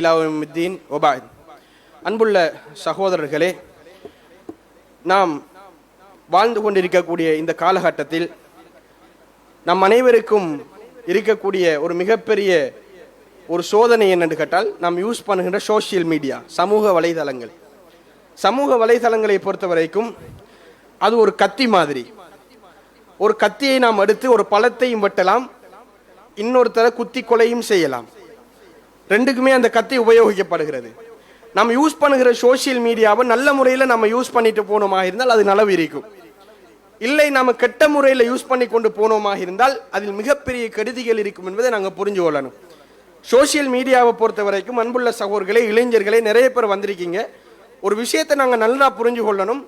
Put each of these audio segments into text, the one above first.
இலாவுமுத்தீன் ஒபாத் அன்புள்ள சகோதரர்களே நாம் வாழ்ந்து கொண்டிருக்கக்கூடிய இந்த காலகட்டத்தில் நம் அனைவருக்கும் இருக்கக்கூடிய ஒரு மிகப்பெரிய ஒரு சோதனை என்னென்று கேட்டால் நாம் யூஸ் பண்ணுகின்ற சோஷியல் மீடியா சமூக வலைதளங்கள். சமூக வலைதளங்களை பொறுத்த வரைக்கும் அது ஒரு கத்தி மாதிரி. ஒரு கத்தியை நாம் எடுத்து ஒரு பழத்தையும் வெட்டலாம் இன்னொருத்தரை குத்தி கொலையும் செய்யலாம். ரெண்டுக்குமே அந்த கத்தி உபயோகிக்கப்படுகிறது. நம்ம யூஸ் பண்ணுகிற சோஷியல் மீடியாவை நல்ல முறையில் நம்ம யூஸ் பண்ணிட்டு போனோமா இருந்தால் அது நலவு இருக்கும். இல்லை நாம் கெட்ட முறையில் யூஸ் பண்ணி கொண்டு போனோமா இருந்தால் அதில் மிகப்பெரிய கெடுதிகள் இருக்கும் என்பதை நாங்கள் புரிஞ்சு கொள்ளணும். சோஷியல் மீடியாவை பொறுத்த வரைக்கும் அன்புள்ள சகோர்களே இளைஞர்களே நிறைய பேர் வந்திருக்கீங்க. ஒரு விஷயத்தை நாங்கள் நல்லா புரிஞ்சு கொள்ளணும்.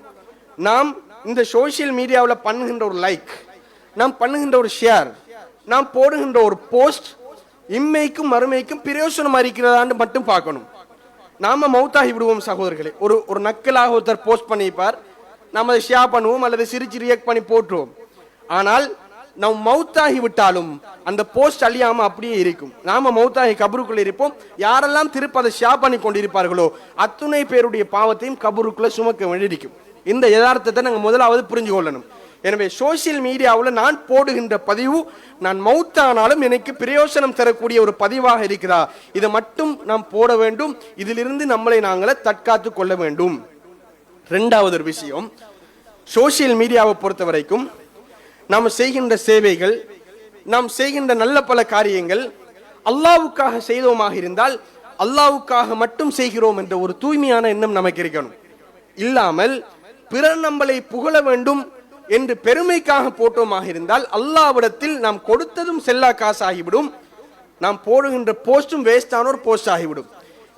நாம் இந்த சோஷியல் மீடியாவில் பண்ணுகின்ற ஒரு லைக் நாம் பண்ணுகின்ற ஒரு ஷேர் நாம் போடுகின்ற ஒரு போஸ்ட் இம்மைக்கும் மறுமைக்கும் பிரயோசனம் அறிக்கிறதான்னு மட்டும் பார்க்கணும். நாம மௌத்தாகி விடுவோம் சகோதரர்களே. ஒரு ஒரு நக்கலாக ஒருத்தர் போஸ்ட் பண்ணிப்பார் நாம் அதை ஷேர் பண்ணுவோம் அல்லது சிரிச்சு ரியாக்ட் பண்ணி போட்டுருவோம். ஆனால் நாம் மௌத்தாகி விட்டாலும் அந்த போஸ்ட் அழியாம அப்படியே இருக்கும். நாம மௌத்தாகி கபருக்குள்ள இருப்போம். யாரெல்லாம் திருப்ப அதை ஷேர் பண்ணி கொண்டிருப்பார்களோ அத்துணை பேருடைய பாவத்தையும் கபருக்குள்ள சுமக்க வேண்டியிருக்கும். இந்த யதார்த்தத்தை நாங்கள் முதலாவது புரிஞ்சு கொள்ளணும் எனவே சோஷியல் மீடியாவில் நான் போடுகின்ற பதிவு நான் மௌத்தானாலும் எனக்கு பிரயோசனம் தரக்கூடிய ஒரு பதிவாக இருக்கிறதா? இதை மட்டும் நாம் போட வேண்டும். இதிலிருந்து நம்மளை நாங்களே தற்காத்து கொள்ள வேண்டும். ரெண்டாவது ஒரு விஷயம் சோஷியல் மீடியாவை பொறுத்த வரைக்கும் நாம் செய்கின்ற சேவைகள் நாம் செய்கின்ற நல்ல பல காரியங்கள் அல்லாவுக்காக செய்தோமாக இருந்தால் அல்லாவுக்காக மட்டும் செய்கிறோம் என்ற ஒரு தூய்மையான எண்ணம் நமக்கு இருக்கணும். இல்லாமல் பிறர் நம்மளை புகழ வேண்டும் என்று பெருமைக்காக போட்டோமாக இருந்தால் அல்லாவிடத்தில் நாம் கொடுத்ததும் செல்லா காசு ஆகிவிடும் நாம் போடுகின்ற போஸ்டும் வேஸ்டான ஒரு போஸ்ட் ஆகிவிடும்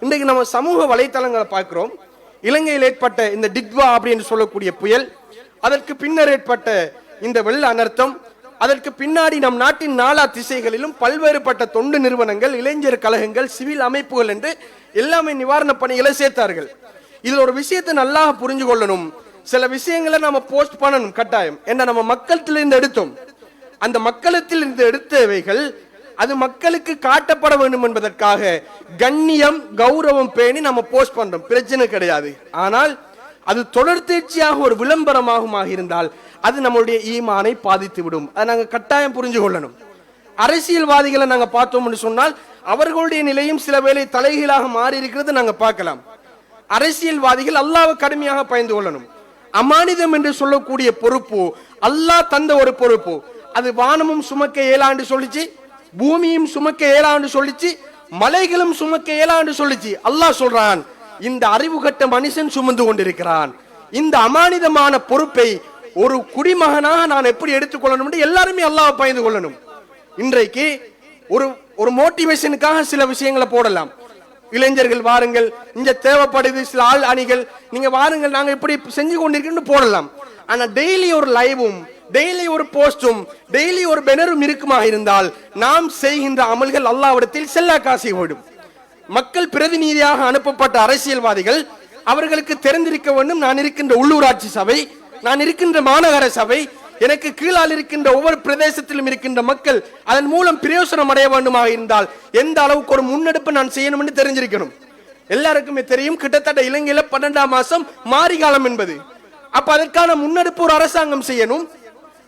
இன்றைக்கு நம்ம சமூக வலைத்தளங்களை பார்க்கிறோம். இலங்கையில் ஏற்பட்ட இந்த டிக்வா அப்படின்னு சொல்லக்கூடிய புயல் அதற்கு பின்னர் ஏற்பட்ட இந்த வெள்ள அனர்த்தம் அதற்கு பின்னாடி நம் நாட்டின் நாலா திசைகளிலும் பல்வேறுபட்ட தொண்டு நிறுவனங்கள் இளைஞர் கழகங்கள் சிவில் அமைப்புகள் என்று எல்லாமே நிவாரண பணிகளை சேர்த்தார்கள். இதில் ஒரு விஷயத்தை நல்லா புரிஞ்சு கொள்ளணும் சில விஷயங்களை நம்ம போஸ்ட் பண்ணணும் கட்டாயம். என்ன நம்ம மக்களத்திலிருந்து எடுத்தோம். அந்த மக்களத்தில் இருந்து எடுத்தவைகள் அது மக்களுக்கு காட்டப்பட வேண்டும் என்பதற்காக கண்ணியம் கௌரவம் பேணி நம்ம போஸ்ட் பண்றோம். பிரச்சனை கிடையாது. ஆனால் அது தொடர்ந்தேர்ச்சியாக ஒரு விளம்பரமாகும் இருந்தால் அது நம்மளுடைய ஈமானை பாதித்து விடும் அதை நாங்கள் கட்டாயம் புரிஞ்சு கொள்ளணும். அரசியல்வாதிகளை நாங்கள் பார்த்தோம்னு சொன்னால் அவர்களுடைய நிலையும் சில வேளை தலைகீழாக மாறி இருக்கிறது நாங்கள் பார்க்கலாம். அரசியல்வாதிகள் அல்லாவை கடுமையாக பயந்து கொள்ளணும். அமானிதம் என்று சொல்லக்கூடிய பொறுப்பு அல்லாஹ் தந்த ஒரு பொறுப்பு. அது வானமும் சுமக்க ஏழாண்டு சொல்லிச்சு பூமியும் சுமக்க ஏழாண்டு சொல்லிச்சு மலைகளும் சுமக்க ஏழாண்டு சொல்லிச்சு. அல்லாஹ் சொல்றான் இந்த அறிவு கட்ட மனுஷன் சுமந்து கொண்டிருக்கிறான். இந்த அமானிதமான பொறுப்பை ஒரு குடிமகனாக நான் எப்படி எடுத்துக்கொள்ளணும் என்று எல்லாருமே அல்லாஹ் பயந்து கொள்ளணும். இன்றைக்கு ஒரு ஒரு மோட்டிவேஷனுக்காக சில விஷயங்களை போடலாம். இளைஞர்கள் வாருங்கள். இங்க தேவைப்படுது சில ஆள் அணிகள். நீங்க வாருங்கள் நாங்க இப்படி செஞ்சு கொண்டிருக்கோம்னு போடலாம். ஆனா டெய்லி ஒரு லைவும் டெய்லி ஒரு போஸ்டும் டெய்லி ஒரு பெனரும் இருக்குமா இருந்தால் நாம் செய்கின்ற அமல்கள் அல்லாவிடத்தில் செல்லா காசி ஓடும். மக்கள் பிரதிநிதியாக அனுப்பப்பட்ட அரசியல்வாதிகள் அவர்களுக்கு தெரிந்திருக்க வேண்டும். நான் இருக்கின்ற உள்ளூராட்சி சபை நான் இருக்கின்ற மாநகர சபை எனக்கு கீழால் இருக்கின்ற ஒவ்வொரு பிரதேசத்திலும் இருக்கின்ற மக்கள் அதன் மூலம் பிரயோசனம் அடைய வேண்டுமாக இருந்தால் எந்த அளவுக்கு ஒரு முன்னெடுப்பு நான் செய்யணும் என்று தெரிஞ்சிருக்கணும். எல்லாருக்குமே தெரியும் கிட்டத்தட்ட இலங்கையில பன்னெண்டாம் மாசம் மாரிகாலம் என்பது. அப்ப அதற்கான முன்னெடுப்பு ஒரு அரசாங்கம் செய்யணும்.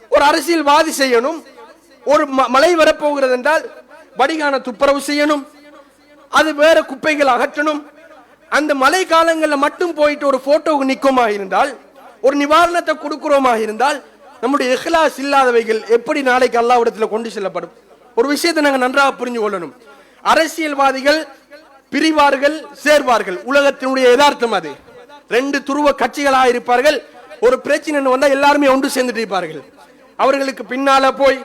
ஒரு அரசியல்வாதி செய்யணும். ஒரு ம- மழை வரப்போகிறது என்றால் வடிகான துப்புரவு செய்யணும். அது வேற குப்பைகள் அகற்றணும். அந்த மழை காலங்களில் மட்டும் போயிட்டு ஒரு போட்டோவுக்கு நிற்குமா இருந்தால் ஒரு நிவாரணத்தை கொடுக்கிறோமா இருந்தால் நம்முடைய இஹ்லாஸ் இல்லாதவைகள் எப்படி நாளைக்கு அல்லாவிடத்தில் கொண்டு செல்லப்படும்? ஒரு விஷயத்தை நாங்கள் நன்றாக புரிஞ்சு கொள்ளணும். அரசியல்வாதிகள் பிரிவார்கள் சேர்வார்கள். உலகத்தினுடைய யதார்த்தம் அது. ரெண்டு துருவ கட்சிகளாக இருப்பார்கள். ஒரு பிரச்சனை வந்தா எல்லாருமே ஒன்று சேர்ந்துட்டு இருப்பார்கள். அவர்களுக்கு பின்னால போய்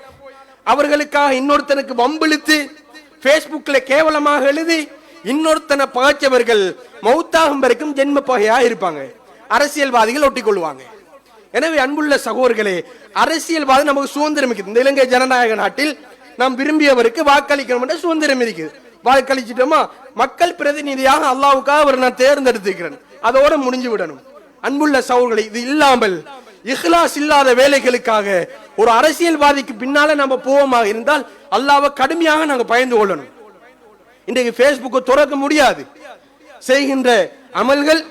அவர்களுக்காக இன்னொருத்தனுக்கு வம்பிழுத்து ஃபேஸ்புக்கில் கேவலமாக எழுதி இன்னொருத்தனை பகைச்சவர்கள் மௌத்தாகும் வரைக்கும் ஜென்ம பகையாக இருப்பாங்க. அரசியல்வாதிகள் ஒட்டிக்கொள்வாங்க. எனவே அன்புள்ள சகோதரர்களே அரசியல்வாதி நமக்கு சுதந்திரம் இருக்குது. இந்த இலங்கை ஜனநாயக நாட்டில் நாம் விரும்பியவருக்கு வாக்களிக்கணும் என்ற சுதந்திரம் இருக்குது. வாக்களிச்சிட்டோமா? மக்கள் பிரதிநிதியாக அல்லாவுக்காக அவர் நான் தேர்ந்தெடுத்துக்கிறேன் அதோட முடிஞ்சு விடணும். அன்புள்ள சகோதரர்களை இது இல்லாமல் இஹ்லாஸ் இல்லாத வேலைகளுக்காக ஒரு அரசியல்வாதிக்கு பின்னால நம்ம போவோமாக இருந்தால் அல்லாவை கடுமையாக நாங்க பயந்து கொள்ளணும். இன்றைக்கு ஃபேஸ்புக்கை துறக்க முடியாது. செய்கின்ற அமல்கள்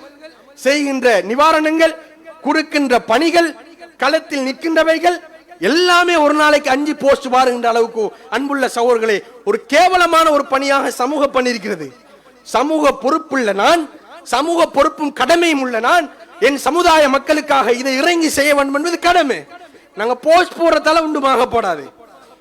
செய்கின்ற நிவாரணங்கள் கொடுக்கின்ற பணிகள் களத்தில் நிற்கின்றவைகள் எல்லாமே ஒரு நாளைக்கு அஞ்சு போஸ்ட் பாருகின்ற அளவுக்கு அன்புள்ள சகோதரர்களே ஒரு கேவலமான ஒரு பணியாக சமூக பணி இருக்கிறது சமூக பொறுப்புள்ள நான் சமூக பொறுப்பும் கடமையும் உள்ள நான் என் சமுதாய மக்களுக்காக இதை இறங்கி செய்ய வேண்டும் என்பது கடமை. நாங்க போஸ்ட் போடுறதால உண்டுமாக போடாது.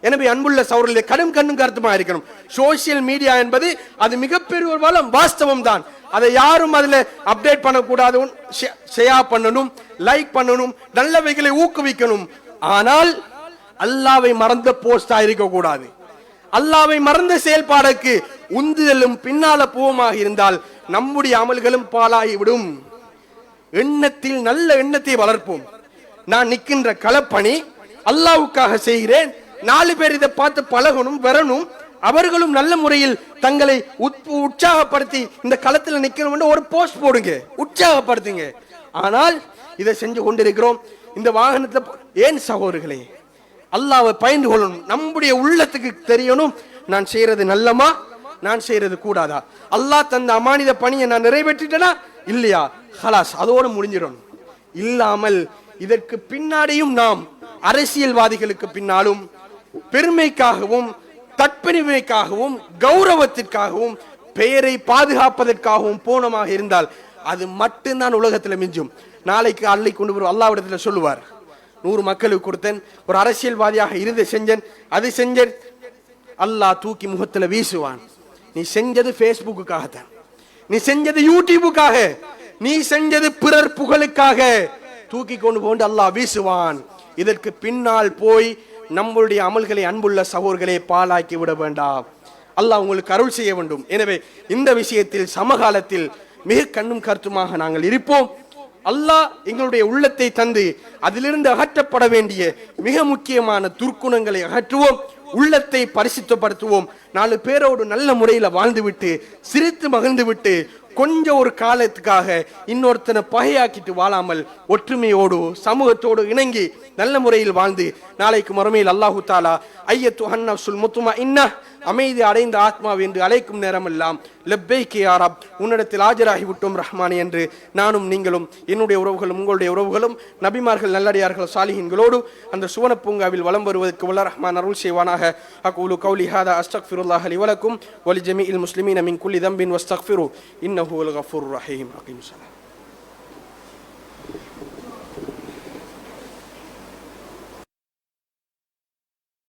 எனவே அன்புள்ள சௌரர்களே கடும் கண்ணும் கருத்துமா இருக்கணும். சோசியல் மீடியா என்பது அது மிகப்பெரிய ஒரு வளம் வாஸ்தவம் தான் அதை யாரும் அதுல அப்டேட் பண்ணக்கூடாது. ஷேர் பண்ணணும் லைக் பண்ணணும் நல்லவைகளை ஊக்குவிக்கணும். ஆனால் அல்லாவை மறந்த போஸ்டா இருக்கக்கூடாது. அல்லாவை மறந்த செயல்பாடுக்கு உந்துதலும் பின்னால பூவமாக இருந்தால் நம்முடைய அமல்களும் பாலாகிவிடும் எண்ணத்தில் நல்ல எண்ணத்தை வளர்ப்போம். நான் நிற்கின்ற களப்பணி அல்லாவுக்காக செய்கிறேன். நாலு பேர் இதை பார்த்து பழகணும் வரணும் அவர்களும் நல்ல முறையில் தங்களை உற்சாகப்படுத்தி இந்த களத்தில் நிற்கணும் ஒரு போஸ்ட் போடுங்க. உற்சாகப்படுத்துங்க. ஆனால் இதை செஞ்சு கொண்டிருக்கிறோம். இந்த வாகனத்தை ஏன் சகோதரர்களே? அல்லாவை பயந்து கொள்ளணும். நம்முடைய உள்ளத்துக்கு தெரியணும். நான் செய்யறது நல்லமா? நான் செய்யறது கூடாதா? அல்லாஹ் தந்த அமானித பணியை நான் நிறைவேற்றிட்டேனா? இல்லையா? ஹலாஸ். அதோடு முடிஞ்சிடும். இல்லாமல் இதற்கு பின்னாடியும் நாம் அரசியல்வாதிகளுக்கு பின்னாலும் பெருமைக்காகவும் தற்பெருமைக்காகவும் கௌரவத்திற்காகவும் பெயரை பாதுகாப்பதற்காகவும் போனமாக இருந்தால் அது மட்டும்தான் உலகத்தில் மிஞ்சும். நாளைக்கு அள்ளி கொண்டு வரும். அல்லாவிடத்தில் சொல்லுவார். நூறு மக்களுக்கு கொடுத்தேன். ஒரு அரசியல்வாதியாக இருந்து செஞ்சேன். அது செஞ்சேன். அல்லாஹ் தூக்கி முகத்தில் வீசுவான். நீ செஞ்சது ஃபேஸ்புக்குக்காகத்தான் நீ செஞ்சது யூடியூபுக்காக நீ செஞ்சது பிறர் புகழுக்காக. தூக்கி கொண்டு போண்டு அல்லாஹ் வீசுவான். இதற்கு பின்னால் போய் நம்மளுடைய அமல்களை அன்புள்ள சகோர்களே பாலாக்கி விட வேண்டாம். அல்லாஹ் உங்களுக்கு அருள் செய்ய வேண்டும். எனவே இந்த விஷயத்தில் சமகாலத்தில் மிக கண்ணும் கருத்துமாக நாங்கள் இருப்போம். அல்லாஹ் எங்களுடைய உள்ளத்தை தந்து அதிலிருந்து அகற்றப்பட வேண்டிய மிக முக்கியமான துர்க்குணங்களை அகற்றுவோம். உள்ளத்தை பரிசுத்தப்படுத்துவோம். நாலு பேரோடு நல்ல முறையில் வாழ்ந்துவிட்டு சிரித்து மகிழ்ந்துவிட்டு கொஞ்சம் ஒரு காலத்துக்காக இன்னொருத்தனை பகையாக்கிட்டு வாழாமல் ஒற்றுமையோடு சமூகத்தோடு இணங்கி நல்ல முறையில் வாழ்ந்து நாளைக்கு மறுமையில் அல்லாஹு தாலா ஐயத்து ஹன்னசுல் முத்துமா இன்ன அமைதி அடைந்த ஆத்மா என்று அழைக்கும் நேரமெல்லாம் லெப்பை கே ஆராப் உன்னிடத்தில் ஆஜராகி விட்டோம் ரஹ்மானே என்று நானும் நீங்களும் என்னுடைய உறவுகளும் உங்களுடைய உறவுகளும் நபிமார்கள் நல்லடியார்கள் சாலிஹின்களோடு அந்த சுவன பூங்காவில் வலம் வருவதற்கு உள்ள ரஹ்மான் அருள் செய்வானாக. அகூலு கௌலி ஹாதா அஸ்தக்ஃபிருல்லாஹ் லி வலக்கும் வலி ஜமீஇல் முஸ்லிமீன அமின் குல்லி தம்பின் வஸ்தக்ஃபிரு இன்ன هو الغفور الرحيم. أقيم الصلاة.